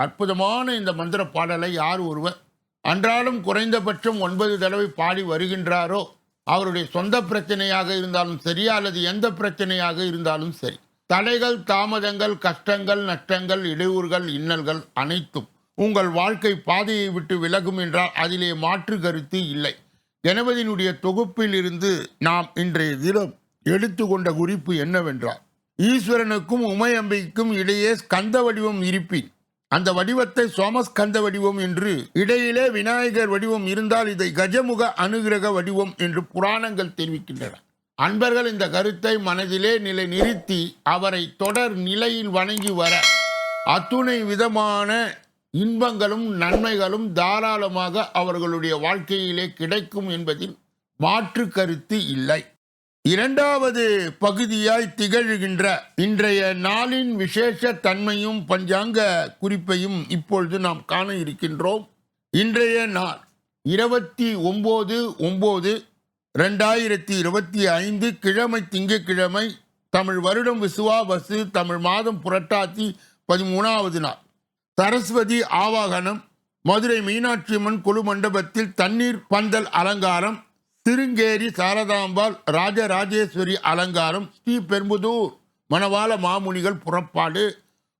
அற்புதமான இந்த மந்திர பாடலை யார் ஒருவர் அன்றாலும் குறைந்தபட்சம் ஒன்பது தடவை பாடி வருகின்றாரோ அவருடைய சொந்த பிரச்சனையாக இருந்தாலும் சரி அல்லது எந்த பிரச்சனையாக இருந்தாலும் சரி. தடைகள் தாமதங்கள் கஷ்டங்கள் நஷ்டங்கள் இடையூறுகள் இன்னல்கள் அனைத்தும் உங்கள் வாழ்க்கை பாதையை விட்டு விலகும் என்றால் அதிலே மாற்று கருத்து இல்லை. கணபதியினுடைய தொகுப்பில் இருந்து நாம் இன்றைய தினம் எடுத்துக்கொண்ட குறிப்பு என்னவென்றால் ஈஸ்வரனுக்கும் உமையம்பிக்கும் இடையே ஸ்கந்த வடிவம் இருப்பின் அந்த வடிவத்தை சோமஸ்கந்த வடிவம் என்று இடையிலே விநாயகர் வடிவம் இருந்தால் இதை கஜமுக அனுகிரக வடிவம் என்று புராணங்கள் தெரிவிக்கின்றன. அன்பர்கள் இந்த கருத்தை மனதிலே நிலை நிறுத்தி அவரை தொடர் நிலையில் வணங்கி வர அத்துணை விதமான இன்பங்களும் நன்மைகளும் தாராளமாக அவர்களுடைய வாழ்க்கையிலே கிடைக்கும் என்பதில் மாற்று கருத்து இல்லை. இரண்டாவது பகுதியாய் திகழ்கின்ற இன்றைய நாளின் விசேஷ தன்மையும் பஞ்சாங்க குறிப்பையும் இப்பொழுது நாம் காண இருக்கின்றோம். இன்றைய நாள் இருபத்தி ஒம்பது ஒம்பது ரெண்டாயிரத்தி இருபத்தி ஐந்து கிழமை திங்கக்கிழமை தமிழ் வருடம் விசுவாபசு தமிழ் மாதம் புரட்டாசி பதிமூணாவது நாள். சரஸ்வதி ஆவாகனம் மதுரை மீனாட்சி அம்மன் குழு மண்டபத்தில் தண்ணீர் பந்தல் அலங்காரம் திருங்கேரி சாரதாம்பாள் ராஜராஜேஸ்வரி அலங்காரம் ஸ்ரீ பெரும்புதூர். மணவாள மாமுனிகள் புறப்பாடு.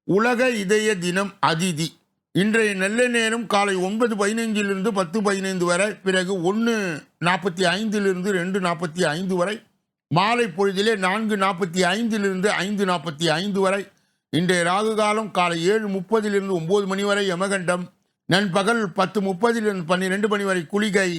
உலக இதய தினம் அதிதி. இன்றைய நல்ல நேரம் காலை ஒன்பது பதினைஞ்சிலிருந்து பத்து பதினைந்து வரை பிறகு ஒன்று நாற்பத்தி ஐந்திலிருந்து ரெண்டு நாற்பத்தி ஐந்து வரை மாலை பொழுதிலே நான்கு நாற்பத்தி ஐந்திலிருந்து ஐந்து நாற்பத்தி ஐந்து வரை இன்றைய ராகு காலம் காலை ஏழு முப்பதிலிருந்து ஒம்பது மணி வரை யமகண்டம் நண்பகல் பத்து முப்பதிலிருந்து பன்னிரெண்டு மணி வரை குளிகை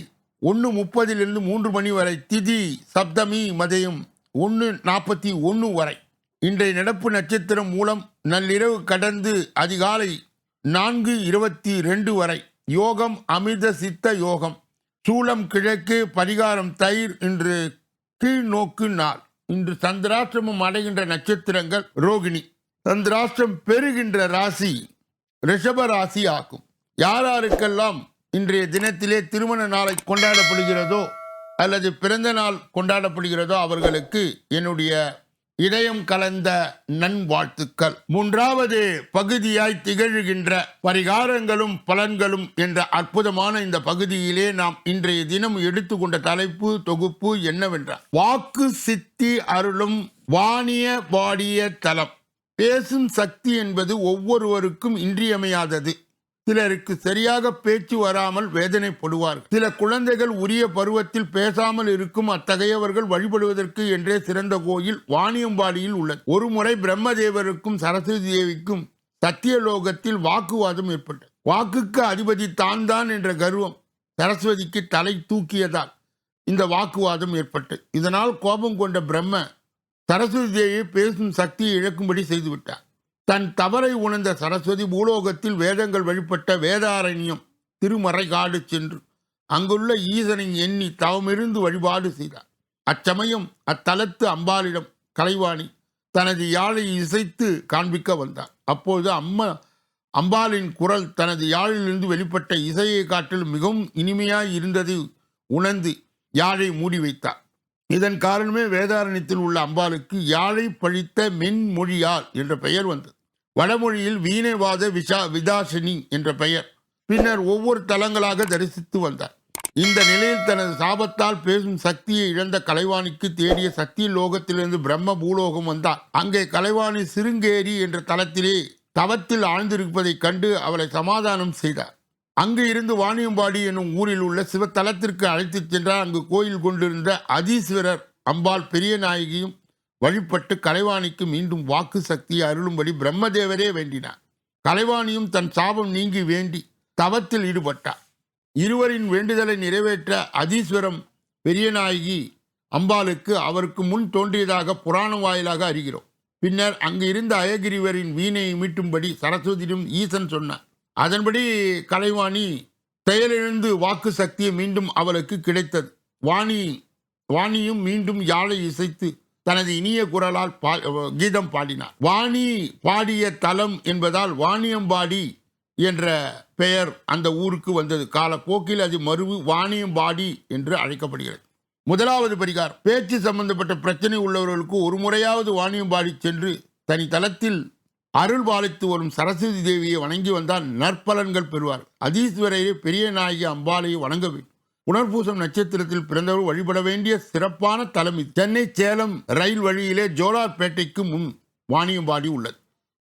ஒன்று முப்பதிலிருந்து மூன்று மணி வரை திதி சப்தமி மதியம் ஒன்று நாற்பத்தி ஒன்று வரை. இன்றைய நடப்பு நட்சத்திரம் மூலம் நள்ளிரவு கடந்து அதிகாலை நான்கு இருபத்தி ரெண்டு வரை. யோகம் அமிர்த சித்த யோகம். சூலம் கிழக்கு பரிகாரம் தயிர் இன்று கீழ் நோக்கு நாள். இன்று சந்திராஷ்டிரமம் அடைகின்ற நட்சத்திரங்கள் ரோகிணி. சந்திராஷ்டிரம் பெறுகின்ற ராசி ரிஷப ராசி ஆகும். யாராருக்கெல்லாம் இன்றைய தினத்திலே திருமண நாளை கொண்டாடப்படுகிறதோ அல்லது பிறந்த நாள் கொண்டாடப்படுகிறதோ அவர்களுக்கு என்னுடைய இதயம் கலந்த நன்வாழ்த்துக்கள். மூன்றாவது பகுதியாய் திகழ்கின்ற பரிகாரங்களும் பலன்களும் என்ற அற்புதமான இந்த பகுதியிலே நாம் இன்றைய தினம் எடுத்துக்கொண்ட தலைப்பு தொகுப்பு என்னவென்றால் வாக்கு சித்தி அருளும் வாணிய வாடிய தலம். பேசும் சக்தி என்பது ஒவ்வொருவருக்கும் இன்றியமையாதது. சிலருக்கு சரியாக பேச்சு வராமல் வேதனைப்படுவார்கள். சில குழந்தைகள் உரிய பருவத்தில் பேசாமல் இருக்கும் அத்தகையவர்கள் வழிபடுவதற்கு என்றே சிறந்த கோயில் வாணியம்பாடியில் உள்ளது. ஒரு முறை பிரம்மதேவருக்கும் சரஸ்வதி தேவிக்கும் சத்தியலோகத்தில் வாக்குவாதம் ஏற்பட்டது. வாக்குக்கு அதிபதி தான் தான் என்ற கர்வம் சரஸ்வதிக்கு தலை தூக்கியதால் இந்த வாக்குவாதம் ஏற்பட்டது. இதனால் கோபம் கொண்ட பிரம்ம சரஸ்வதி தேவியை பேசும் சக்தியை இழக்கும்படி செய்துவிட்டார். தன் தவறை உணர்ந்த சரஸ்வதி பூலோகத்தில் வேதங்கள் வழிபட்ட வேதாரண்யம் திருமறை காடு சென்று அங்குள்ள ஈசனை எண்ணி தவமிருந்து வழிபாடு செய்தார். அச்சமயம் அத்தலத்து அம்பாளிடம் கலைவாணி தனது யாழை இசைத்து காண்பிக்க வந்தார். அப்போது அம்மா அம்பாளின் குரல் தனது யாழிலிருந்து வெளிப்பட்ட இசையை காட்டில் மிகவும் இனிமையாய் இருந்தது உணர்ந்து யாழை மூடி வைத்தார். இதன் காரணமே வேதாரண்யத்தில் உள்ள அம்பாளுக்கு யாழை பழித்த மென்மொழியால் என்ற பெயர் வந்தது. வடமொழியில் வீணைவாத விஷா விதாசினி என்ற பெயர். பின்னர் ஒவ்வொரு தலங்களாக தரிசித்து வந்தார். இந்த நிலையில் தனது சாபத்தால் பேசும் சக்தியை இழந்த கலைவாணிக்கு தேடிய சக்தி லோகத்திலிருந்து பிரம்ம பூலோகம் வந்தார். அங்கே கலைவாணி சிருங்கேரி என்ற தலத்திலே தவத்தில் ஆழ்ந்திருப்பதைக் கண்டு அவளை சமாதானம் செய்தார். அங்கு இருந்து வாணியம்பாடி என்னும் ஊரில் உள்ள சிவத்தலத்திற்கு அழைத்துச் சென்றார். அங்கு கோயில் கொண்டிருந்த அதீஸ்வரர் அம்பாள் பெரிய நாயகியும் வழிபட்டு கலைவாணிக்கு மீண்டும் வாக்கு சக்தியை அருளும்படி பிரம்மதேவரே வேண்டினார். கலைவாணியும் தன் சாபம் நீங்கி வேண்டி தவத்தில் ஈடுபட்டார். இருவரின் வேண்டுதலை நிறைவேற்ற அதீஸ்வரம் பெரியநாயகி அம்பாளுக்கு அவருக்கு முன் தோன்றியதாக புராணம் வாயிலாக அறிகிறோம். பின்னர் அங்கு இருந்த அயகிரிவரின் வீணையை மீட்டும்படி சரஸ்வதியிடம் ஈசன் சொன்னார். அதன்படி கலைவாணி செயலிழந்து வாக்கு சக்தியை மீண்டும் அவளுக்கு கிடைத்தது. வாணி வாணியும் மீண்டும் யாழை இசைத்து தனது இனிய குரலால் பா கீதம் பாடினார். வாணி பாடிய தலம் என்பதால் வாணியம்பாடி என்ற பெயர் அந்த ஊருக்கு வந்தது. காலப்போக்கில் அது மருவு வாணியம்பாடி என்று அழைக்கப்படுகிறது. முதலாவது பரிகார் பேச்சு சம்பந்தப்பட்ட பிரச்சனை உள்ளவர்களுக்கு ஒரு முறையாவது வாணியம்பாடி சென்று தனி தலத்தில் அருள் பாலித்து வரும் சரஸ்வதி தேவியை வணங்கி வந்தால் நற்பலன்கள் பெறுவார். அதீஸ்வரையே பெரிய நாயகி அம்பாளையை வணங்க வேண்டும். புனர்பூசம் நட்சத்திரத்தில் பிறந்தவர் வழிபட வேண்டிய சிறப்பான தலைமை சென்னை சேலம் ரயில் வழியிலே ஜோலார்பேட்டைக்கு முன் வாணியம்பாடி உள்ளது.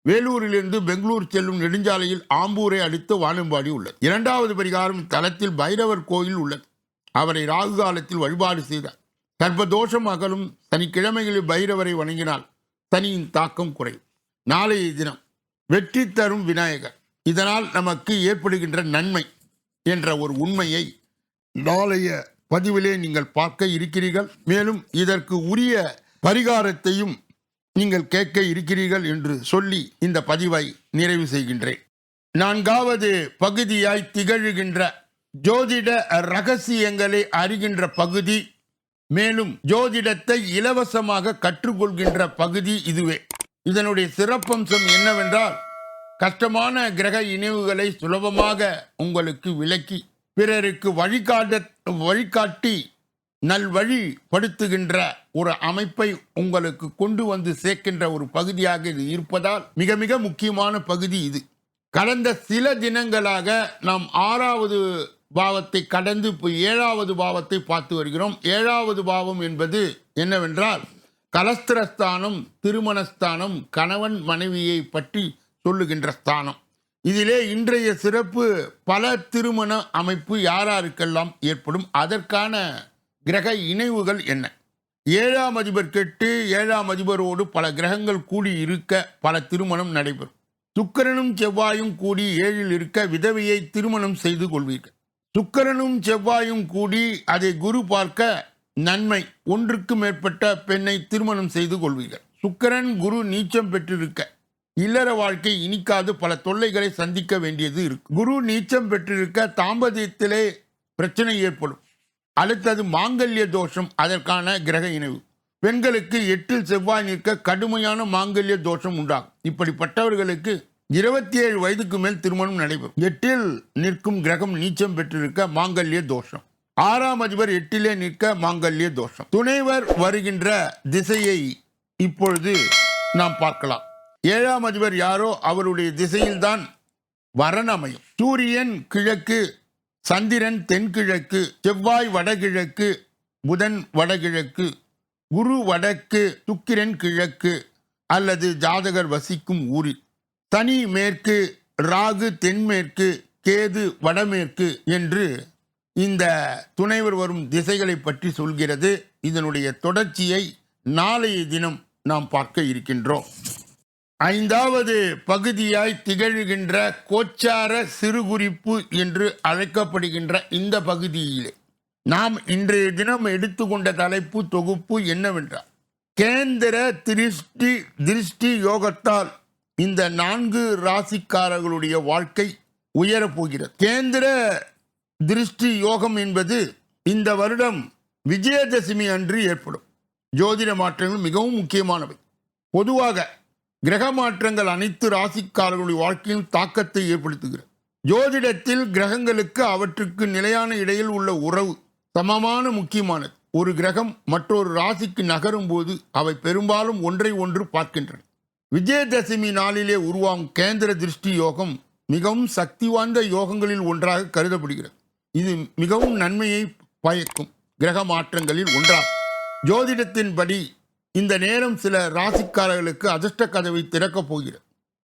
வேலூரிலிருந்து பெங்களூர் செல்லும் நெடுஞ்சாலையில் ஆம்பூரை அடுத்து வாணியம்பாடி உள்ளது. இரண்டாவது பரிகாரம் தலத்தில் பைரவர் கோயில் உள்ளது. அவரை ராகு காலத்தில் வழிபாடு செய்தார். கர்ப்பதோஷம் அகலும் சனிக்கிழமைகளில் பைரவரை வணங்கினால் சனியின் தாக்கம் குறையும். நாளைய தினம் வெற்றி தரும் விநாயகர். இதனால் நமக்கு ஏற்படுகின்ற நன்மை என்ற ஒரு உண்மையை நாளைய பதிவிலே நீங்கள் பார்க்க இருக்கிறீர்கள். மேலும் இதற்கு உரிய பரிகாரத்தையும் நீங்கள் கேட்க இருக்கிறீர்கள் என்று சொல்லி இந்த பதிவை நிறைவு செய்கின்றேன். நான்காவது பகுதியாய் திகழ்கின்ற ஜோதிட ரகசியங்களை அறிகின்ற பகுதி மேலும் ஜோதிடத்தை இலவசமாக கற்றுக்கொள்கின்ற பகுதி இதுவே. இதனுடைய சிறப்பம்சம் என்னவென்றால் கஷ்டமான கிரக இணைவுகளை சுலபமாக உங்களுக்கு விளக்கி பிறருக்கு வழிகாட்ட வழிகாட்டி நல்வழிப்படுத்துகின்ற ஒரு அமைப்பை உங்களுக்கு கொண்டு வந்து சேர்க்கின்ற ஒரு பகுதியாக இது இருப்பதால் மிக மிக முக்கியமான பகுதி இது. கடந்த சில தினங்களாக நாம் ஆறாவது பாவத்தை கடந்து இப்போ ஏழாவது பாவத்தை பார்த்து வருகிறோம். ஏழாவது பாவம் என்பது என்னவென்றால் கலஸ்திரஸ்தானம் திருமணஸ்தானம் கணவன் மனைவியை பற்றி சொல்லுகின்ற ஸ்தானம். இதிலே இன்றைய சிறப்பு பல திருமண அமைப்பு யாராருக்கெல்லாம் ஏற்படும்? அதற்கான கிரக இணைவுகள் என்ன? ஏழாம் அதிபர் கெட்டு ஏழாம் அதிபரோடு பல கிரகங்கள் கூடி இருக்க பல திருமணம் நடைபெறும். சுக்கரனும் செவ்வாயும் கூடி ஏழில் இருக்க விதவையை திருமணம் செய்து கொள்வீர்கள். சுக்கரனும் செவ்வாயும் கூடி அதை குரு பார்க்க நன்மை ஒன்றுக்கு மேற்பட்ட பெண்ணை திருமணம் செய்து கொள்வீர்கள். சுக்கரன் குரு நீச்சம் பெற்றிருக்க இல்லற வாழ்க்கை இனிக்காது பல தொல்லைகளை சந்திக்க வேண்டியது இருக்கு. குரு நீச்சம் பெற்றிருக்க தாம்பதியத்திலே பிரச்சனை ஏற்படும். அடுத்தது மாங்கல்ய தோஷம் அதற்கான கிரக இணைவு. பெண்களுக்கு எட்டில் செவ்வாய் நிற்க கடுமையான மாங்கல்ய தோஷம் உண்டாகும். இப்படிப்பட்டவர்களுக்கு இருபத்தி ஏழு வயதுக்கு மேல் திருமணம் நடைபெறும். எட்டில் நிற்கும் கிரகம் நீச்சம் பெற்றிருக்க மாங்கல்ய தோஷம். ஆறாம் அதிபர் எட்டிலே நிற்க மாங்கல்ய தோஷம். துணைவர் வருகின்ற திசையை இப்பொழுது நாம் பார்க்கலாம். ஏழாம் அதிபர் யாரோ அவருடைய திசையில்தான் வரன் அமையும் சூரியன் கிழக்கு சந்திரன் தென்கிழக்கு செவ்வாய் வடகிழக்கு புதன் வடகிழக்கு குரு வடக்கு சுக்கிரன் கிழக்கு அல்லது ஜாதகர் வசிக்கும் ஊரில். சனி மேற்கு ராகு தென்மேற்கு கேது வடமேற்கு என்று இந்த துணைவர் வரும் திசைகளை பற்றி சொல்கிறது. இதனுடைய தொடர்ச்சியை நாளைய தினம் நாம் பார்க்க இருக்கின்றோம். ஐந்தாவது பகுதியாய் திகழ்கின்ற கோச்சார சிறுகுறிப்பு என்று அழைக்கப்படுகின்ற இந்த பகுதியிலே நாம் இன்றைய தினம் எடுத்துக்கொண்ட தலைப்பு தொகுப்பு என்னவென்றால் கேந்திர திருஷ்டி திருஷ்டி யோகத்தால் இந்த நான்கு ராசிக்காரர்களுடைய வாழ்க்கை உயரப்போகிறது. கேந்திர திருஷ்டி யோகம் என்பது இந்த வருடம் விஜயதசமி அன்று ஏற்படும். ஜோதிட மாற்றங்கள் மிகவும் முக்கியமானவை. பொதுவாக கிரக மாற்றங்கள் அனைத்து ராசிக்காரர்களுடைய வாழ்க்கையில் தாக்கத்தை ஏற்படுத்துகிறது ஜோதிடத்தில் கிரகங்களுக்கு அவற்றுக்கு நிலையான இடையில் உள்ள உறவு சமமான முக்கியமானது. ஒரு கிரகம் மற்றொரு ராசிக்கு நகரும் போது அவை பெரும்பாலும் ஒன்றை ஒன்று பார்க்கின்றன. விஜயதசமி நாளிலே உருவாகும் கேந்திர திருஷ்டி யோகம் மிகவும் சக்தி வாய்ந்த யோகங்களில் ஒன்றாக கருதப்படுகிறது. இது மிகவும் நன்மையை பயக்கும் கிரக மாற்றங்களில் ஒன்றாகும். ஜோதிடத்தின்படி இந்த நேரம் சில ராசிக்காரர்களுக்கு அதிர்ஷ்ட கதவை திறக்கப் போகிறது.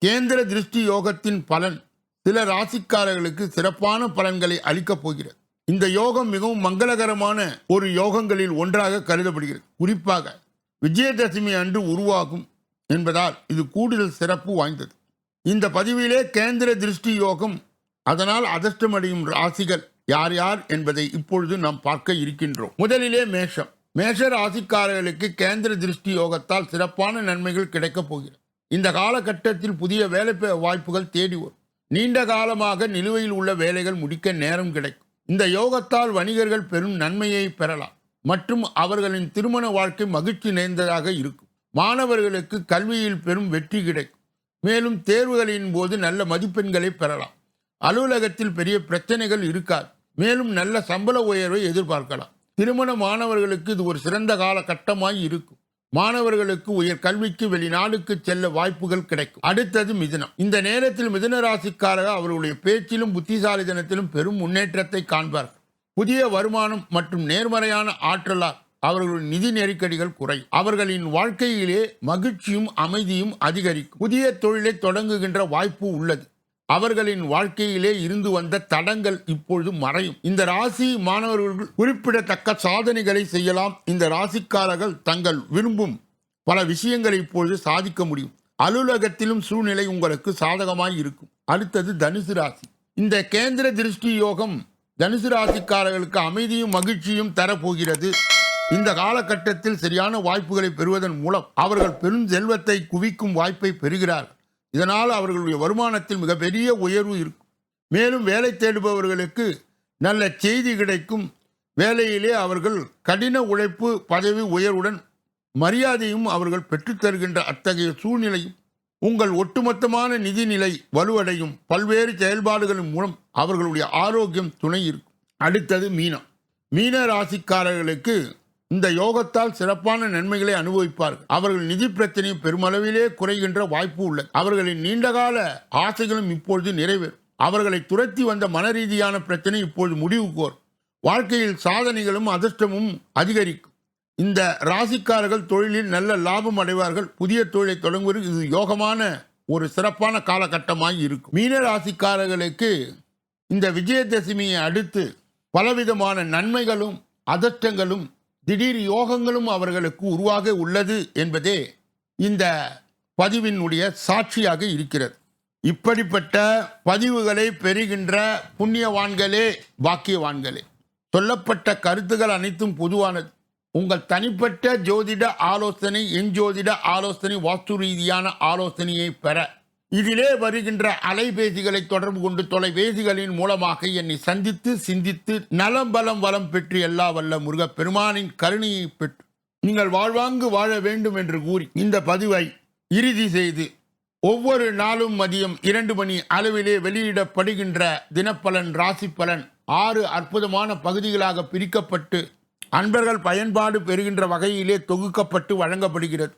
கேந்திர திருஷ்டி யோகத்தின் பலன் சில ராசிக்காரர்களுக்கு சிறப்பான பலன்களை அளிக்கப் போகிறது. இந்த யோகம் மிகவும் மங்களகரமான ஒரு யோகங்களில் ஒன்றாக கருதப்படுகிறது. குறிப்பாக விஜயதசமி அன்று உருவாகும் என்பதால் இது கூடுதல் சிறப்பு வாய்ந்தது. இந்த பதிவிலே கேந்திர திருஷ்டி யோகம் அதனால் அதிர்ஷ்டமடையும் ராசிகள் யார் யார் என்பதை இப்பொழுது நாம் பார்க்க இருக்கின்றோம். முதலிலே மேஷம். மேஷ ராசிக்காரர்களுக்கு கேந்திர திருஷ்டி யோகத்தால் சிறப்பான நன்மைகள் கிடைக்கப் போகிறது. இந்த காலகட்டத்தில் புதிய வேலை வாய்ப்புகள் தேடி வரும். நீண்ட காலமாக நிலுவையில் உள்ள வேலைகள் முடிக்க நேரம் கிடைக்கும். இந்த யோகத்தால் வணிகர்கள் பெரும் நன்மையை பெறலாம். மற்றும் அவர்களின் திருமண வாழ்க்கை மகிழ்ச்சி நிறைந்ததாக இருக்கும். மாணவர்களுக்கு கல்வியில் பெரும் வெற்றி கிடைக்கும். மேலும் தேர்வுகளின் போது நல்ல மதிப்பெண்களை பெறலாம். அலுவலகத்தில் பெரிய பிரச்சனைகள் இருக்காது. மேலும் நல்ல சம்பள உயர்வை எதிர்பார்க்கலாம். திருமண மாணவர்களுக்கு இது ஒரு சிறந்த காலகட்டமாய் இருக்கும். மாணவர்களுக்கு உயர் கல்விக்கு வெளிநாடுக்கு செல்ல வாய்ப்புகள் கிடைக்கும். அடுத்தது மிதுனம். இந்த நேரத்தில் மிதுன ராசிக்காரர் அவர்களுடைய பேச்சிலும் புத்திசாலிதனத்திலும் பெரும் முன்னேற்றத்தை காண்பார்கள். புதிய வருமானம் மற்றும் நேர்மறையான ஆற்றலால் அவர்களுடைய நிதி நெருக்கடிகள் குறையும். அவர்களின் வாழ்க்கையிலே மகிழ்ச்சியும் அமைதியும் அதிகரிக்கும். புதிய தொழிலை தொடங்குகின்ற வாய்ப்பு உள்ளது. அவர்களின் வாழ்க்கையிலே இருந்து வந்த தடங்கள் இப்பொழுது மறையும். இந்த ராசி மாணவர்கள் குறிப்பிடத்தக்க சாதனைகளை செய்யலாம். இந்த ராசிக்காரர்கள் தங்கள் விரும்பும் பல விஷயங்களை இப்பொழுது சாதிக்க முடியும். அலுவலகத்திலும் சூழ்நிலை உங்களுக்கு சாதகமாய் இருக்கும். அடுத்தது தனுசு ராசி. இந்த கேந்திர திருஷ்டி யோகம் தனுசு ராசிக்காரர்களுக்கு அமைதியும் மகிழ்ச்சியும் தரப்போகிறது. இந்த காலகட்டத்தில் சரியான வாய்ப்புகளை பெறுவதன் மூலம் அவர்கள் பெரும் செல்வத்தை குவிக்கும் வாய்ப்பை பெறுகிறார்கள். இதனால் அவர்களுடைய வருமானத்தில் மிகப்பெரிய உயர்வு இருக்கும். மேலும் வேலை தேடுபவர்களுக்கு நல்ல செய்தி கிடைக்கும். வேலையிலே அவர்கள் கடின உழைப்பு பதவி உயர்வுடன் மரியாதையும் அவர்கள் பெற்றுத்தருகின்ற அத்தகைய சூழ்நிலையும் உங்கள் ஒட்டுமொத்தமான நிதிநிலை வலுவடையும் பல்வேறு செயல்பாடுகளின் மூலம் அவர்களுடைய ஆரோக்கியம் துணை இருக்கும். அடுத்தது மீனம். மீன ராசிக்காரர்களுக்கு இந்த யோகத்தால் சிறப்பான நன்மைகளை அனுபவிப்பார்கள். அவர்கள் நிதி பிரச்சனையும் பெருமளவிலே குறைகின்ற வாய்ப்பு உள்ளது. அவர்களின் நீண்டகால ஆசைகளும் இப்பொழுது நிறைவேறும். அவர்களை துரத்தி வந்த மன ரீதியான பிரச்சனை இப்பொழுது முடிவுக்கு வரும் வாழ்க்கையில் சாதனைகளும் அதிர்ஷ்டமும் அதிகரிக்கும். இந்த ராசிக்காரர்கள் தொழிலில் நல்ல லாபம் அடைவார்கள். புதிய தொழிலை தொடங்குவது இது யோகமான ஒரு சிறப்பான காலகட்டமாக இருக்கும். மீன ராசிக்காரர்களுக்கு இந்த விஜயதசமியை அடுத்து பலவிதமான நன்மைகளும் அதிர்ஷ்டங்களும் திடீர் யோகங்களும் அவர்களுக்கு உருவாக உள்ளது என்பதே இந்த பதிவினுடைய சாட்சியாக இருக்கிறது. இப்படிப்பட்ட பதிவுகளை பெறுகின்ற புண்ணியவான்களே பாக்கியவான்களே சொல்லப்பட்ட கருத்துகள் அனைத்தும் பொதுவானது. உங்கள் தனிப்பட்ட ஜோதிட ஆலோசனை எஞ்சோதிட ஆலோசனை வாஸ்து ரீதியான ஆலோசனையை பெற இதிலே வருகின்ற அலைபேசிகளை தொடர்பு கொண்டு தொலைபேசிகளின் மூலமாக என்னை சந்தித்து சிந்தித்து நலம் பலம் வளம் பெற்று எல்லா வல்ல முருகப்பெருமானின் கருணையை பெற்று நீங்கள் வாழ்வாங்கு வாழ வேண்டும் என்று கூறி இந்த பதிவை இறுதி செய்து ஒவ்வொரு நாளும் மதியம் இரண்டு மணி அளவிலே வெளியிடப்படுகின்ற தினப்பலன் ராசி பலன் ஆறு அற்புதமான பகுதிகளாக பிரிக்கப்பட்டு அன்பர்கள் பயன்பாடு பெறுகின்ற வகையிலே தொகுக்கப்பட்டு வழங்கப்படுகிறது.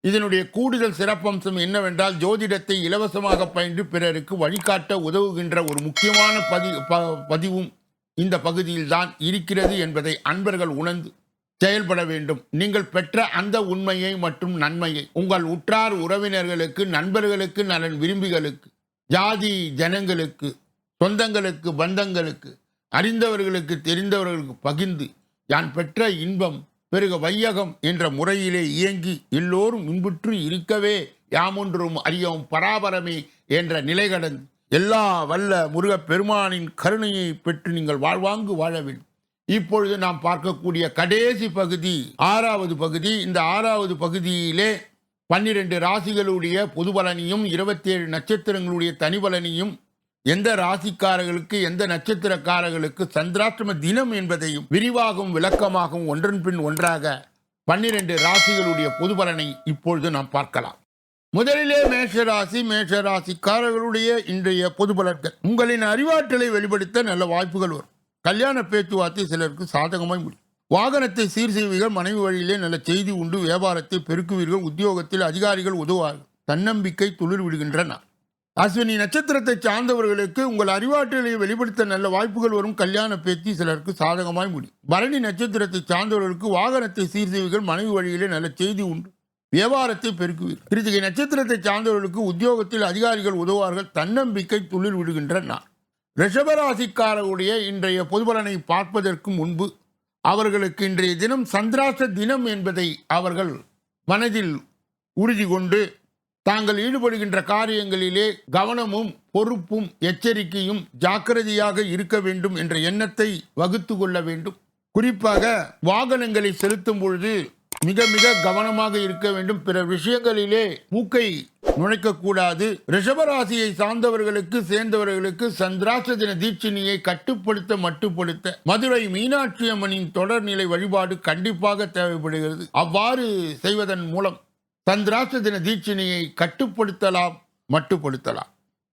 இதனுடைய கூடுதல் சிறப்பம்சம் என்னவென்றால் ஜோதிடத்தை இலவசமாக பயின்று பிறருக்கு வழிகாட்ட உதவுகின்ற ஒரு முக்கியமான பதி ப- பதிவும் இந்த பகுதியில் தான் இருக்கிறது என்பதை அன்பர்கள் உணர்ந்து செயல்பட வேண்டும். நீங்கள் பெற்ற அந்த உண்மையை மற்றும் நன்மையை உங்கள் உற்றார் உறவினர்களுக்கு நண்பர்களுக்கு நலன் விரும்பிகளுக்கு ஜாதி ஜனங்களுக்கு சொந்தங்களுக்கு பந்தங்களுக்கு அறிந்தவர்களுக்கு தெரிந்தவர்களுக்கு பகிர்ந்து யான் பெற்ற இன்பம் பெருக வையகம் என்ற முறையிலே இயங்கி எல்லோரும் இன்புற்று இருக்கவே யாமொன்றும் அறியோம் பராபரமே என்ற நிலை கடந்து எல்லா வல்ல முருகப் பெருமானின் கருணையை பெற்று நீங்கள் வாழ்வாங்கு வாழ வேண்டும் இப்பொழுது நாம் பார்க்கக்கூடிய கடைசி பகுதி ஆறாவது பகுதி. இந்த ஆறாவது பகுதியிலே பன்னிரண்டு ராசிகளுடைய பொது பலனையும் இருபத்தேழு நட்சத்திரங்களுடைய தனி பலனையும் எந்த ராசிக்காரர்களுக்கு எந்த நட்சத்திரக்காரர்களுக்கு சந்திராஷ்டம தினம் என்பதையும் விரிவாகவும் விளக்கமாகவும் ஒன்றன் பின் ஒன்றாக பன்னிரண்டு ராசிகளுடைய பொது பலனை இப்பொழுது நாம் பார்க்கலாம். முதலிலே மேஷராசி மேஷராசிக்காரர்களுடைய இன்றைய பொது பலன்கள். உங்களின் அறிவாற்றலை வெளிப்படுத்த நல்ல வாய்ப்புகள் வரும். கல்யாண பேச்சுவார்த்தை சிலருக்கு சாதகமாய் முடியும். வாகனத்தை சீர் செய்வீர்கள் மனைவி வழியிலே நல்ல செய்தி உண்டு வியாபாரத்தை பெருக்குவீர்கள் உத்தியோகத்தில் அதிகாரிகள் உதவார்கள் தன்னம்பிக்கை துளிர் விடுகின்றன அஸ்வினி நட்சத்திரத்தை சார்ந்தவர்களுக்கு உங்கள் அறிவாற்றலை வெளிப்படுத்த நல்ல வாய்ப்புகள் வரும் கல்யாண பேச்சு சிலருக்கு சாதகமாய் முடியும். பரணி நட்சத்திரத்தை சார்ந்தவர்களுக்கு வாகனத்தை சீர் செய்வீர்கள் மனைவி வழியிலே நல்ல செய்தி உண்டு. வியாபாரத்தை பெருக்குவீர்கள். கிருத்திகை நட்சத்திரத்தை சார்ந்தவர்களுக்கு உத்தியோகத்தில் அதிகாரிகள் உதவுவார்கள். தன்னம்பிக்கை துளிர் விடுகின்ற நான் ரிஷபராசிக்காரருடைய இன்றைய பொதுபலனை பார்ப்பதற்கு முன்பு அவர்களுக்கு இன்றைய தினம் சந்திராஷ்ட தினம் என்பதை அவர்கள் மனதில் உறுதி கொண்டு தாங்கள் ஈடுபடுகின்ற காரியங்களிலே கவனமும் பொறுப்பும் எச்சரிக்கையும் ஜாக்கிரதையாக இருக்க வேண்டும் என்ற எண்ணத்தை வகுத்து கொள்ள வேண்டும். குறிப்பாக வாகனங்களை செலுத்தும் பொழுது மிக மிக கவனமாக இருக்க வேண்டும். பிற விஷயங்களிலே மூக்கை நுழைக்கக்கூடாது. ரிஷபராசியை சார்ந்தவர்களுக்கு சேர்ந்தவர்களுக்கு சந்திராச தின தீட்சிணியை கட்டுப்படுத்த மட்டுப்படுத்த மதுரை மீனாட்சி அம்மனின் தொடர்நிலை வழிபாடு கண்டிப்பாக தேவைப்படுகிறது. அவ்வாறு செய்வதன் மூலம் சந்திராச தின தீட்சணையை கட்டுப்படுத்தலாம் மட்டுப்படுத்தலாம்.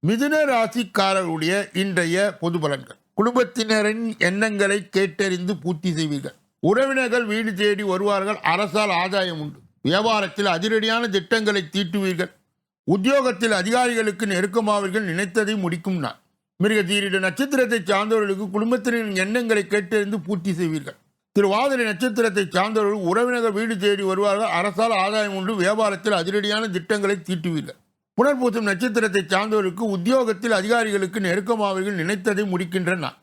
மிதுன ராசிக்காரருடைய இன்றைய பொது பலன்கள். குடும்பத்தினரின் எண்ணங்களை கேட்டறிந்து பூர்த்தி செய்வீர்கள். உறவினர்கள் வீடு தேடி வருவார்கள் அரசால் ஆதாயம் உண்டு. வியாபாரத்தில் அதிரடியான திட்டங்களை தீட்டுவீர்கள். உத்தியோகத்தில் அதிகாரிகளுக்கு நெருக்கமாவீர்கள் நினைத்ததை முடிக்கும் நான் மிருகதீரிட நட்சத்திரத்தை சார்ந்தவர்களுக்கு குடும்பத்தினரின் எண்ணங்களை கேட்டறிந்து பூர்த்தி செய்வீர்கள். திருவாதிரை நட்சத்திரத்தை சார்ந்தவர்கள் உறவினர்கள் வீடு தேடி வருவார்கள். அரசால் ஆதாயம் உண்டு. வியாபாரத்தில் அதிரடியான திட்டங்களை தீட்டுவீர்கள். புனர்பூசம் நட்சத்திரத்தை சார்ந்தவர்களுக்கு உத்தியோகத்தில் அதிகாரிகளுக்கு நெருக்கமாவர்கள் நினைத்ததை முடிக்கின்றன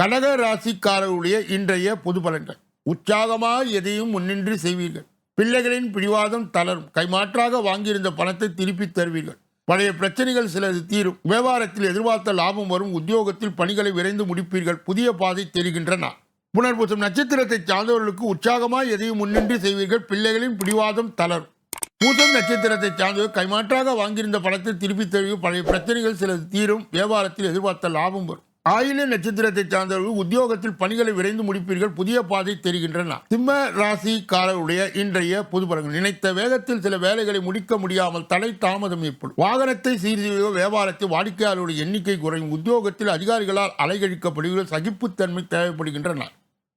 கடக ராசிக்காரருடைய இன்றைய பொது பலன்கள். உற்சாகமாக எதையும் முன்னின்று செய்வீர்கள். பிள்ளைகளின் பிடிவாதம் தளரும். கைமாற்றாக வாங்கியிருந்த பணத்தை திருப்பித் தருவீர்கள். பழைய பிரச்சனைகள் சிலது தீரும். வியாபாரத்தில் எதிர்பார்த்த லாபம் வரும். உத்தியோகத்தில் பணிகளை விரைந்து முடிப்பீர்கள். புதிய பாதை தெரிகின்றன புனர்பூசம் நட்சத்திரத்தை சார்ந்தவர்களுக்கு உற்சாகமாக எதையும் முன்னின்று செய்வீர்கள். பிள்ளைகளின் பிடிவாதம் தளரும். பூசம் நட்சத்திரத்தை சார்ந்தவர் கைமாற்றாக வாங்கியிருந்த பணத்தை திருப்பி தருவி பழைய பிரச்சனைகள் சில தீரும். வியாபாரத்தில் எதிர்பார்த்த லாபம் வரும். ஆயில நட்சத்திரத்தை சார்ந்தவர்கள் உத்தியோகத்தில் பணிகளை விரைந்து முடிப்பீர்கள். புதிய பாதை தெரிகின்றன. சிம்ம ராசிக்காரருடைய இன்றைய பொது பலன்கள் நினைத்த வேகத்தில் சில வேலைகளை முடிக்க முடியாமல் தடை தாமதம் ஏற்படும். வாகனத்தை சீர்திருத்த வியாபாரத்தில் வாடிக்கையாளருடைய எண்ணிக்கை குறையும். உத்தியோகத்தில் அதிகாரிகளால் அலைகழிக்கப்படுகிற சகிப்புத்தன்மை தேவைப்படுகின்றன.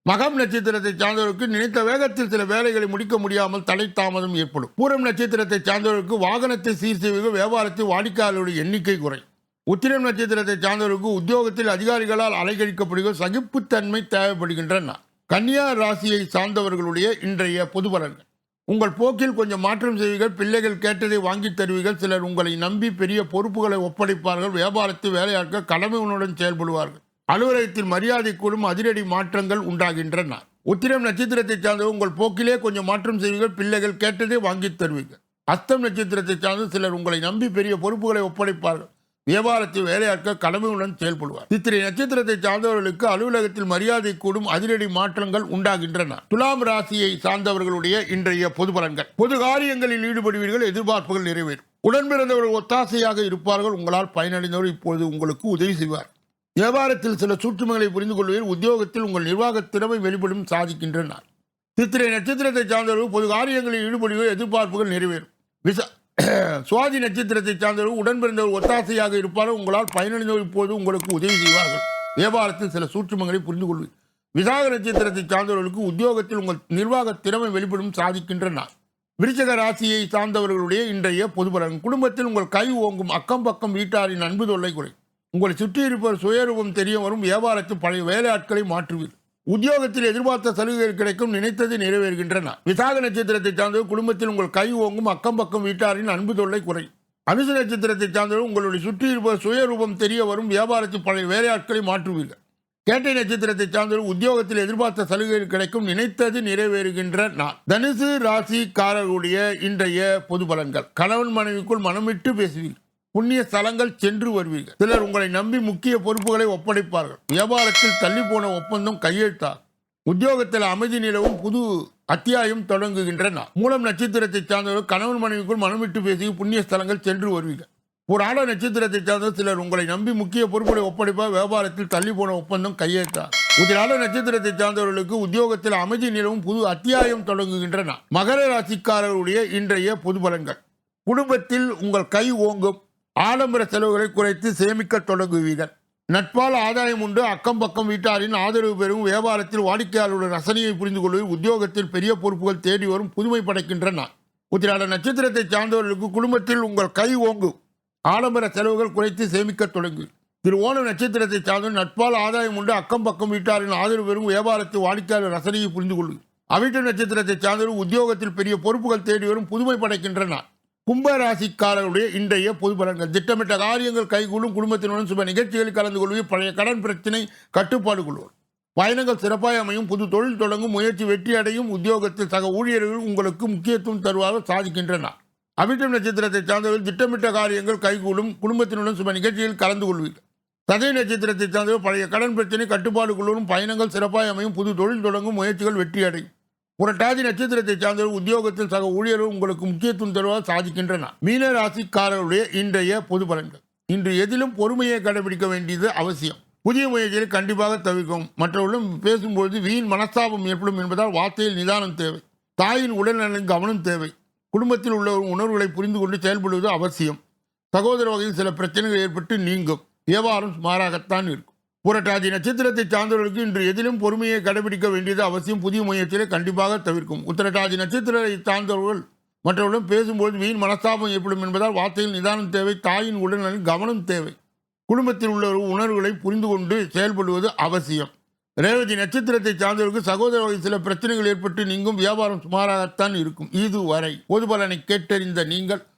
மகம் நட்சத்திரத்தை சார்ந்தவருக்கு நினைத்த வேகத்தில் சில வேலைகளை முடிக்க முடியாமல் தலை தாமதம் ஏற்படும். பூரம் நட்சத்திரத்தை சார்ந்தவருக்கு வாகனத்தை சீர் செய்வது வியாபாரத்தில் வாடிக்கையாளருடைய எண்ணிக்கை குறை உத்திரம் நட்சத்திரத்தை சார்ந்தவருக்கு உத்தியோகத்தில் அதிகாரிகளால் அலைகழிக்கப்படுகிற சகிப்புத்தன்மை தேவைப்படுகின்றன. கன்னியா ராசியை சார்ந்தவர்களுடைய இன்றைய பொது பலன்கள் உங்கள் போக்கில் கொஞ்சம் மாற்றம் செய்வீர்கள் பிள்ளைகள் கேட்டதை வாங்கித் தருவீர்கள் சிலர் உங்களை நம்பி பெரிய பொறுப்புகளை ஒப்படைப்பார்கள் வியாபாரத்தில் வேலையாட்கள் கடமை உணர்வுடன் செயல்படுவார்கள். அலுவலகத்தில் மரியாதை கூடும் அதிரடி மாற்றங்கள் உண்டாகின்றன. உத்திரம் நட்சத்திரத்தை சார்ந்த உங்கள் போக்கிலே கொஞ்சம் மாற்றம் செய்வீர்கள் பிள்ளைகள் கேட்டதே வாங்கித் தருவீங்க அஸ்தம் நட்சத்திரத்தை சார்ந்து சிலர் உங்களை நம்பி பெரிய பொறுப்புகளை ஒப்படைப்பார்கள். வியாபாரத்தை வேலையாட்கள் கடமையுடன் செயல்படுவார் இத்திரை நட்சத்திரத்தை சார்ந்தவர்களுக்கு அலுவலகத்தில் மரியாதை கூடும் அதிரடி மாற்றங்கள் உண்டாகின்றன. துலாம் ராசியை சார்ந்தவர்களுடைய இன்றைய பொது பலன்கள். பொது காரியங்களில் ஈடுபடுவீர்கள் எதிர்பார்ப்புகள் நிறைவேறும். உடன்பிறந்தவர்கள் ஒத்தாசையாக இருப்பார்கள் உங்களால் பயனடைந்தவர் இப்பொழுது உங்களுக்கு உதவி செய்வார். வியாபாரத்தில் சில சூற்றுமைகளை புரிந்து கொள்வதில் உத்தியோகத்தில் உங்கள் நிர்வாக திறமை வெளிப்படும் சாதிக்கின்றனர் சித்திரை நட்சத்திரத்தை சார்ந்தவர்கள் பொது காரியங்களில் ஈடுபடுவோ எதிர்பார்ப்புகள் நிறைவேறும். விசா சுவாதி நட்சத்திரத்தை சார்ந்தவர்கள் உடன்பிறந்தவர் ஒத்தாசையாக இருப்பார்கள் உங்களால் பயனடைந்தவர் இப்போது உங்களுக்கு உதவி செய்வார்கள். வியாபாரத்தில் சில சூற்றுமங்களை புரிந்து கொள்வீர். விசாக நட்சத்திரத்தை சார்ந்தவர்களுக்கு உத்தியோகத்தில் உங்கள் நிர்வாக திறமை வெளிப்படும் சாதிக்கின்றன. விருச்சக ராசியை சார்ந்தவர்களுடைய இன்றைய பொது பலன். குடும்பத்தில் உங்கள் கை ஓங்கும் அக்கம் பக்கம் வீட்டாரின் அன்பு தொல்லை குறை. உங்களை சுற்றி இருப்பவர் சுயரூபம் தெரிய வரும் வியாபாரத்தில் பழைய வேலையாட்களை மாற்றுவீர். உத்தியோகத்தில் எதிர்பார்த்த சலுகைகள் கிடைக்கும் நினைத்தது நிறைவேறுகின்றன. விசாக நட்சத்திரத்தை சார்ந்தது குடும்பத்தில் உங்கள் கை ஓங்கும் அக்கம் பக்கம் வீட்டாரின் அன்பு தொல்லை குறையும். அனுச நட்சத்திரத்தை சார்ந்தது உங்களுடைய சுற்றி இருப்பவர் சுயரூபம் தெரிய வரும் வியாபாரத்தில் பழைய வேலையாட்களை மாற்றுவீர்கள் கேட்டை நட்சத்திரத்தை சார்ந்தவர் உத்தியோகத்தில் எதிர்பார்த்த சலுகைகள் கிடைக்கும் நினைத்தது நிறைவேறுகின்ற நான் தனுசு ராசிக்காரர்களுடைய இன்றைய பொது பலன்கள். கணவன் மனைவிக்குள் மனமிட்டு பேசுவீர்கள் புண்ணிய ஸ்தலங்கள் சென்று வருவீர்கள். சிலர் உங்களை நம்பி முக்கிய பொறுப்புகளை ஒப்படைப்பார்கள். வியாபாரத்தில் தள்ளி போன ஒப்பந்தம் கையெழுத்தார் உத்தியோகத்தில் அமைதி நிலவும் புது அத்தியாயம் தொடங்குகின்றன. மூலம் நட்சத்திரத்தை சார்ந்தவர் கணவன் மனைவிக்குள் மனமிட்டு பேசி புண்ணிய ஸ்தலங்கள் சென்று வருவீர்கள். ஒரு ஆட நட்சத்திரத்தை சார்ந்த சிலர் உங்களை நம்பி முக்கிய பொறுப்புகளை ஒப்படைப்பார். வியாபாரத்தில் தள்ளி போன ஒப்பந்தம் கையெழுத்தார் உதிராட நட்சத்திரத்தை சார்ந்தவர்களுக்கு உத்தியோகத்தில் அமைதி நிலவும் புது அத்தியாயம் தொடங்குகின்றன. மகர ராசிக்காரருடைய இன்றைய பொது பலன்கள். குடும்பத்தில் உங்கள் கை ஓங்கும். ஆடம்பர செலவுகளை குறைத்து சேமிக்க தொடங்குவீர்கள். நட்பால் ஆதாயம் உண்டு. அக்கம் பக்கம் வீட்டாரின் ஆதரவு பெறும் வியாபாரத்தில் வாடிக்கையாளருடைய ரசனையை புரிந்து கொள்வது உத்தியோகத்தில் பெரிய பொறுப்புகள் தேடி வரும் புதுமை படைக்கின்றன. உத்திராட நட்சத்திரத்தை சார்ந்தவர்களுக்கு குடும்பத்தில் உங்கள் கை ஓங்கும் ஆடம்பர செலவுகள் குறைத்து சேமிக்க தொடங்கு. திரு ஓண நட்சத்திரத்தை சார்ந்த நட்பால் ஆதாயம் உண்டு. அக்கம் பக்கம் வீட்டாரின் ஆதரவு பெறும் வியாபாரத்தில் வாடிக்கையாளர் ரசனையை புரிந்து கொள்வது அவிட்ட நட்சத்திரத்தை சார்ந்தவர் உத்தியோகத்தில் பெரிய பொறுப்புகள் தேடி வரும் புதுமை படைக்கின்றன. நான் கும்பராசிக்காரர்களுடைய இன்றைய பொது பலன்கள். திட்டமிட்ட காரியங்கள் கைகூடும் குடும்பத்தினுடன் சுப நிகழ்ச்சிகளில் கலந்து கொள்வது பழைய கடன் பிரச்சினை கட்டுப்பாடு கொள்வோர். பயணங்கள் சிறப்பாக அமையும் புது தொழில் தொடங்கும் முயற்சி வெற்றி அடையும் உத்தியோகத்தில் சக ஊழியர்கள் உங்களுக்கு முக்கியத்துவம் தருவாக சாதிக்கின்றன. அவிட்டம் நட்சத்திரத்தை சார்ந்தவர்கள் திட்டமிட்ட காரியங்கள் கைகூடும் குடும்பத்தினுடன் சுப நிகழ்ச்சியில் கலந்து கொள்வீர்கள். சதய நட்சத்திரத்தை சார்ந்தவர்கள் பழைய கடன் பிரச்சனை கட்டுப்பாடுகளும் பயணங்கள் சிறப்பாக அமையும் புது தொழில் தொடங்கும் முயற்சிகள் வெற்றி அடையும். புரட்டாதி நட்சத்திரத்தை சார்ந்தவர் உத்தியோகத்தில் சக ஊழியர்கள் உங்களுக்கு முக்கியத்துவம் தருவதாக சாதிக்கின்றன. மீன ராசிக்காரருடைய இன்றைய பொது பலன்கள். இன்று எதிலும் பொறுமையை கடைபிடிக்க வேண்டியது அவசியம். புதிய முயற்சிகளை கண்டிப்பாக தவிர்க்கவும். மற்றவர்களும் பேசும்பொழுது வீண் மனஸ்தாபம் ஏற்படும் என்பதால் வார்த்தையில் நிதானம் தேவை. தாயின் உடல்நலன் கவனம் தேவை. குடும்பத்தில் உள்ள உணர்வுகளை புரிந்து கொண்டு செயல்படுவது அவசியம். சகோதர வகையில் சில பிரச்சனைகள் ஏற்பட்டு நீங்கும். வியாபாரம் சுமாராகத்தான் இருக்கும். புரட்டாதி நட்சத்திரத்தை சார்ந்தவர்களுக்கு இன்று எதிலும் பொறுமையை கடைபிடிக்க வேண்டியது அவசியம். புதிய முயற்சியிலே கண்டிப்பாக தவிர்க்கும். உத்தரட்டாதி நட்சத்திரத்தை சார்ந்தவர்கள் மற்றவர்களும் பேசும்போது வீண் மனஸ்தாபம் ஏற்படும் என்பதால் வார்த்தையில் நிதானம் தேவை தாயின் உடல்நலில் கவனம் தேவை. குடும்பத்தில் உள்ள உணர்வுகளை புரிந்து கொண்டு செயல்படுவது அவசியம். ரேவதி நட்சத்திரத்தை சார்ந்தவர்களுக்கு சகோதர வகை சில பிரச்சனைகள் ஏற்பட்டு நீங்கும். வியாபாரம் சுமாராகத்தான் இருக்கும். இதுவரை பொது பலனை கேட்டறிந்த நீங்கள்